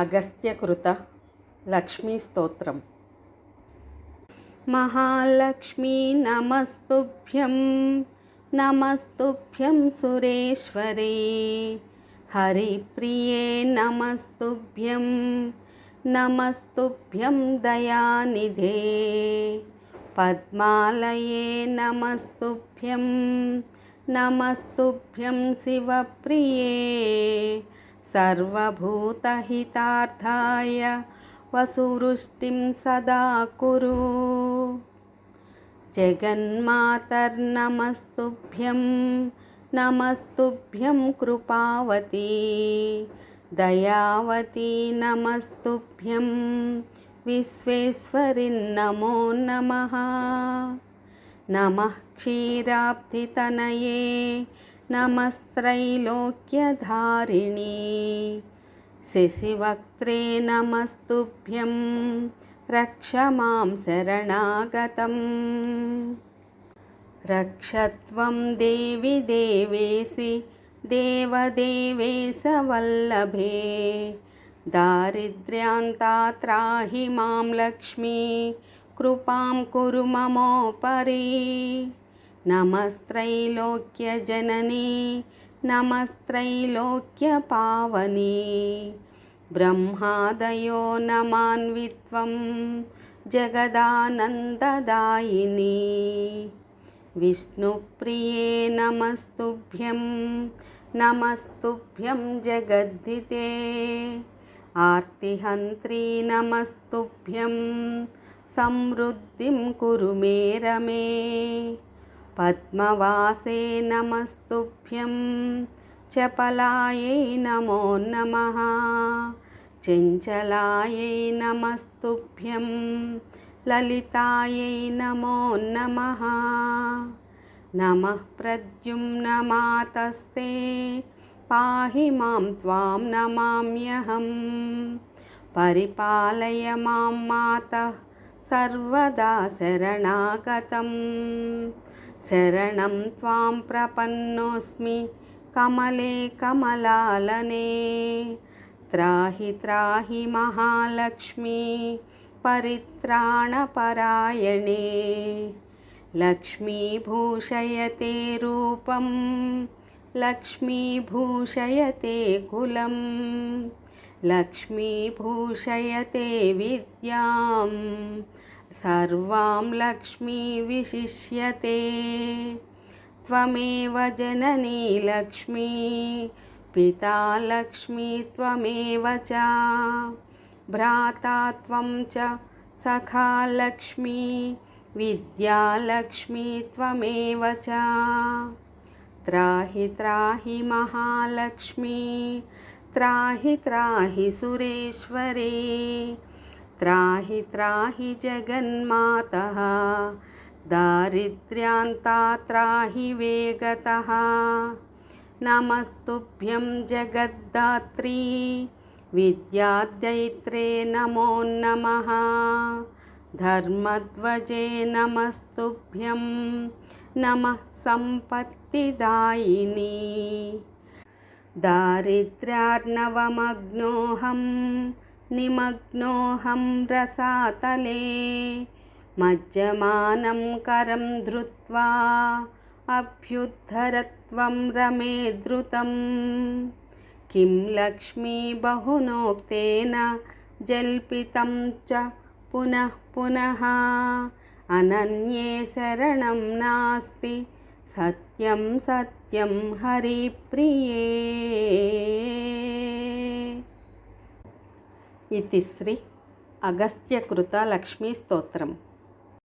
अगस्त्यकृत लक्ष्मीस्तोत्रम् महालक्ष्मी नमस्तुभ्यं नमस्तुभ्यं सुरेश्वरे हरिप्रिये नमस्तुभ्यं नमस्तुभ्यं दयानिधे पद्मालये नमस्तुभ्यं नमस्तुभ्यं शिवप्रिये సర్వభూతహితార్థాయ వసువృష్టిం సదా కురు. జగన్మాతర్నమస్తుభ్యం నమస్తుభ్యం కృపావతి. దయావతి నమస్తుభ్యం విశ్వేశ్వరిన్నమో నమ. నమ క్షీరాబ్ధితనయే नमस्त्रैलोक्यधारिणी। शशिवक्त्रे नमस्तुभ्यं रक्ष मां शरणागतम्। रक्षत्वं देवि देवेसि देवदेवेशवल्लभे दारिद्र्यान्तात्राहि मां लक्ष्मी कृपां कुरु ममोपरि नमस्त्रैलोक्यजननी नमस्त्रैलोक्यपावनी। ब्रह्मादयो नमान्वित्वं जगदानन्ददायिनी। विष्णुप्रिये नमस्तुभ्यं नमस्तुभ्यं जगद्धिते। आर्तिहन्त्री नमस्तुभ्यं समृद्धिं कुरु मे रमे पद्मवासे नमस्तुभ्यं चपलायै नमो नमः। चञ्चलायै नमस्तुभ्यं ललितायै नमो नमः। नमः प्रद्युम्नमातस्ते पाहि मां त्वां नमाम्यहं। परिपालय मां मातः सर्वदा शरणागतम् शरणं त्वां प्रपन्नोऽस्मि कमले कमलालने। त्राहि त्राहि महालक्ष्मी परित्राणपरायणे। लक्ष्मीभूषयते रूपं लक्ष्मीभूषयते कुलं लक्ष्मीभूषयते विद्यां सर्वां लक्ष्मी विशिष्यते त्वमेव जननी लक्ष्मी पिता लक्ष्मी त्वमेव च भ्राता त्वं च सखा लक्ष्मी विद्यालक्ष्मी त्वमेव च त्राहि त्राहि महालक्ष्मी त्राहि त्राहि सुरेश्वरे त्राहि त्राहि जगन्मातः दारिद्र्यान्ता त्राहि वेगतः। नमस्तुभ्यं जगद्धात्री विद्यादैत्रे नमो नमः। धर्मध्वजे नमस्तुभ्यं नमः सम्पत्तिदायिनी। दारिद्र्यार्णवमग्नोऽहं निमग्नोऽहं रसातले। मज्जमानं करं धृत्वा अभ्युद्धरत्वं रमे द्रुतं। किं लक्ष्मी बहुनोक्तेन जल्पितं च पुनः पुनः। अनन्ये शरणं नास्ति सत्यं सत्यं हरिप्रिये ఇది శ్రీ అగస్త్యకృత లక్ష్మీ స్తోత్రం